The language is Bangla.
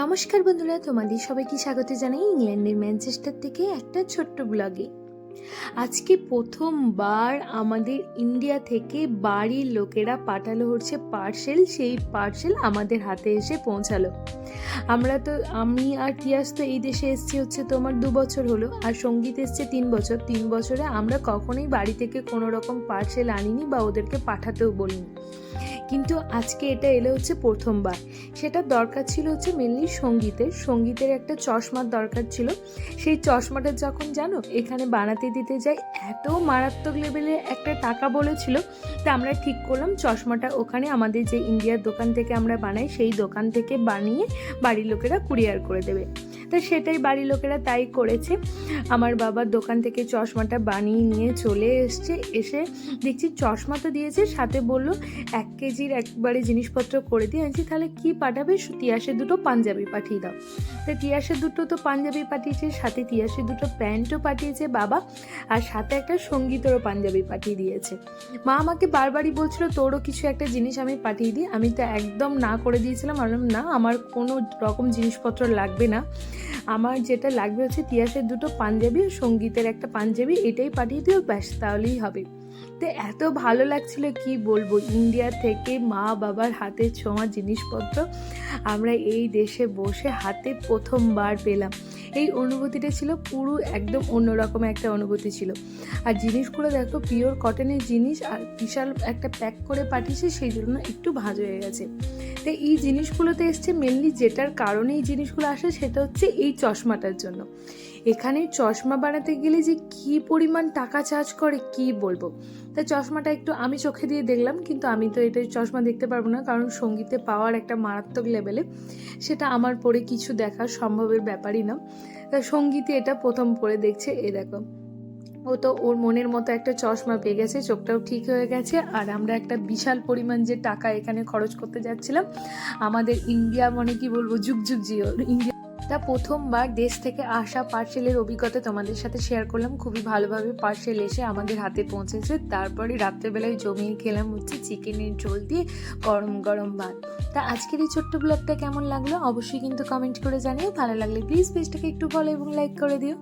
নমস্কার বন্ধুরা, তোমাদের সবাইকে স্বাগত জানাই ইংল্যান্ডের ম্যানচেস্টার থেকে একটা ছোট্ট ব্লগে। আজকে প্রথমবার আমাদের ইন্ডিয়া থেকে বাড়ির লোকেরা পাঠালো হচ্ছে পার্সেল, সেই পার্সেল আমাদের হাতে এসে পৌঁছালো। আমরা তো, আমি আর তিয়াস তো এই দেশে এসেছি হচ্ছে তোমার দু বছর হলো, আর সংগীত এসছে তিন বছর। তিন বছরে আমরা কখনোই বাড়ি থেকে কোনো রকম পার্সেল আনিনি বা ওদেরকে পাঠাতেও বলিনি। কিন্তু আজকে এটা এলো হচ্ছে প্রথমবার। সেটা দরকার ছিল হচ্ছে মেনলি সঙ্গীতের। সঙ্গীতের একটা চশমার দরকার ছিল। সেই চশমাটা যখন জানো, এখানে বানাতে দিতে যাই, এত মারাত্মক লেভেলে একটা টাকা বলেছিল, তা আমরা ঠিক করলাম। চশমাটা ওখানে আমাদের যে ইন্ডিয়ার দোকান থেকে আমরা বানাই, সেই দোকান থেকে বানিয়ে বাড়ির লোকেরা কুরিয়ার করে দেবে। তা সেটাই বাড়ির লোকেরা তাই করেছে। আমার বাবার দোকান থেকে চশমাটা বানিয়ে নিয়ে চলে এসছে, এসে দেখছি চশমা তো দিয়েছে, সাথে বলল, এক কেজির একবারে জিনিসপত্র করে দিয়ে আনছি তাহলে কি পাঠাবে? তিয়াসের দুটো পাঞ্জাবি পাঠিয়ে দাও। তো তিয়াসের দুটো তো পাঞ্জাবি পাঠিয়েছে, সাথে তিয়াসের দুটো প্যান্টও পাঠিয়েছে বাবা, আর সাথে একটা সঙ্গীতেরও পাঞ্জাবি পাঠিয়ে দিয়েছে। মা আমাকে বারবারই বলছিল, তোরও কিছু একটা জিনিস আমি পাঠিয়ে দিই। আমি তো একদম না করে দিয়েছিলাম বললাম, না, আমার কোনো রকম জিনিসপত্র লাগবে না। আমার যেটা লাগবে হচ্ছে তিয়াসের দুটো পাঞ্জাবি সঙ্গীতের একটা পাঞ্জাবি, এটাই পাঠিয়ে দিও, ব্যাস, তাহলেই হবে। তো এত ভালো লাগছিল, কি বলব, ইন্ডিয়া থেকে মা বাবার হাতে ছোঁয়া জিনিসপত্র, আমরা এই দেশে বসে হাতে প্রথমবার পেলাম। এই অনুভূতিটা ছিল পুরো একদম অন্যরকম একটা অনুভূতি ছিল। আর জিনিসগুলো দেখো, পিওর কটনের জিনিস আর বিশাল একটা প্যাক করে পাঠিয়েছে, সেই জন্য একটু ভাজ হয়ে গেছে। তো এই জিনিসগুলোতে এসছে মেনলি যেটার কারণে এই জিনিসগুলো আসে সেটা হচ্ছে এই চশমাটার জন্য। এখানে চশমা বানাতে গেলে যে কি পরিমাণ টাকা চার্জ করে, কি বলব? তাই চশমাটা একটু আমি চোখে দিয়ে দেখলাম, কিন্তু আমি তো এটা চশমা দেখতে পারব না, কারণ সঙ্গীতে পাওয়ার একটা মারাত্মক লেভেলে সেটা আমার পরে কিছু দেখা সম্ভবের ব্যাপারই না। তা সঙ্গীতে এটা প্রথম পরে দেখছে, এ দেখো। ও তো ওর মনের মতো একটা চশমা পেয়ে গেছে, চোখটাও ঠিক হয়ে গেছে। আর আমরা একটা বিশাল পরিমাণ যে টাকা এখানে খরচ করতে যাচ্ছিলাম, আমাদের ইন্ডিয়া মানে কি বলব, যুগ যুগ জিও, ইন্ডিয়া। তা প্রথমবার দেশ থেকে আসা পার্সেলের অভিজ্ঞতা তোমাদের সাথে শেয়ার করলাম। খুবই ভালোভাবে পার্সেল এসে আমাদের হাতে পৌঁছেছে। তারপরে রাত্রেবেলায় জমিয়ে খেলাম হচ্ছে চিকেনের ঝোল দিয়ে গরম গরম ভাত। তা আজকের এই ছোট্ট ব্লগটা কেমন লাগল? অবশ্যই কিন্তু কমেন্ট করে জানিও। ভালো লাগলে প্লিজ পেজটাকে একটু ফলো এবং লাইক করে দিও।